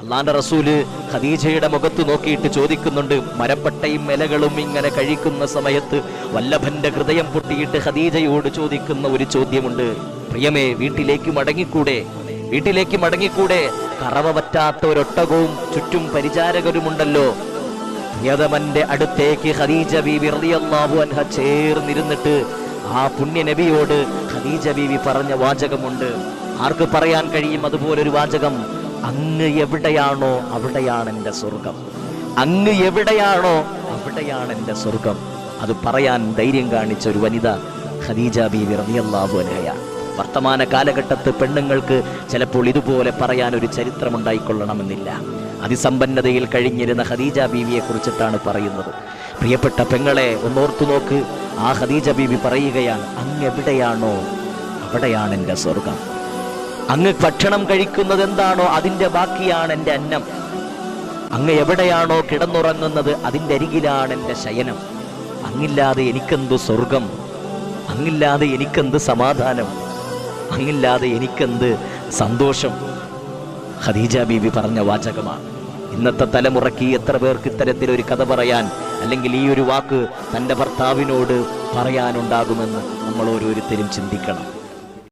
അള്ളാന്റെ റസൂൽ ഖദീജയുടെ മുഖത്ത് നോക്കിയിട്ട് ചോദിക്കുന്നുണ്ട് മരപ്പട്ടയും ഇലകളും ഇങ്ങനെ കഴിക്കുന്ന സമയത്ത് വല്ലഭന്റെ ഹൃദയം പൊട്ടിയിട്ട് ഖദീജയോട് ചോദിക്കുന്ന ഒരു ചോദ്യമുണ്ട്. പ്രിയമേ വീട്ടിലേക്ക് മടങ്ങിക്കൂടെ? വീട്ടിലേക്ക് മടങ്ങിക്കൂടെ? കറവ പറ്റാത്ത ഒരൊട്ടകവും ചുറ്റും പരിചാരകരുമുണ്ടല്ലോ. യതമന്റെ അടുത്തേക്ക് ഖദീജ ബീവി റളിയല്ലാഹു അൻഹ ചേർന്നിരുന്നിട്ട് ആ പുണ്യ നബിയോട് ഖദീജ ബീവി പറഞ്ഞ വാചകമുണ്ട്. ആർക്ക് പറയാൻ കഴിയും അതുപോലൊരു വാചകം? അങ്ങ് എവിടെയാണോ അവിടെയാണ് എന്റെ സ്വർഗം അങ്ങ് എവിടെയാണോ അവിടെയാണ് എന്റെ സ്വർഗം അത് പറയാൻ ധൈര്യം കാണിച്ച ഒരു വനിത ഖദീജ ബീവി റളിയല്ലാഹു അൻഹയാണ് വർത്തമാന കാലഘട്ടത്ത് പെണ്ണുങ്ങൾക്ക് ചിലപ്പോൾ ഇതുപോലെ പറയാൻ ഒരു ചരിത്രം ചരിത്രമുണ്ടായിക്കൊള്ളണമെന്നില്ല അതിസമ്പന്നതയിൽ കഴിഞ്ഞിരുന്ന ഖദീജ ബീവിയെ കുറിച്ചിട്ടാണ് പറയുന്നത്. പ്രിയപ്പെട്ട പെങ്ങളെ ഒന്നോർത്തു നോക്ക്. ആ ഖദീജ ബീവി പറയുകയാണ് അങ്ങ് എവിടെയാണോ അവിടെയാണ് എന്റെ സ്വർഗം അങ്ങ് ഭക്ഷണം കഴിക്കുന്നത് എന്താണോ അതിന്റെ ബാക്കിയാണ് എന്റെ അന്നം. അങ്ങ് എവിടെയാണോ കിടന്നുറങ്ങുന്നത് അതിന്റെ അരികിലാണ് എന്റെ ശയനം. അങ്ങില്ലാതെ എനിക്കെന്ത് സ്വർഗം? അങ്ങില്ലാതെ എനിക്കെന്ത് സമാധാനം? അങ്ങില്ലാതെ എനിക്കെന്ത് സന്തോഷം? ഖദീജ ബീബി പറഞ്ഞ വാചകമാണ്. ഇന്നത്തെ തലമുറയ്ക്ക് എത്ര പേർക്ക് ഇത്തരത്തിലൊരു കഥ പറയാൻ അല്ലെങ്കിൽ ഈ ഒരു വാക്ക് തന്റെ ഭർത്താവിനോട് പറയാനുണ്ടാകുമെന്ന് നമ്മൾ ഓരോരുത്തരും ചിന്തിക്കണം.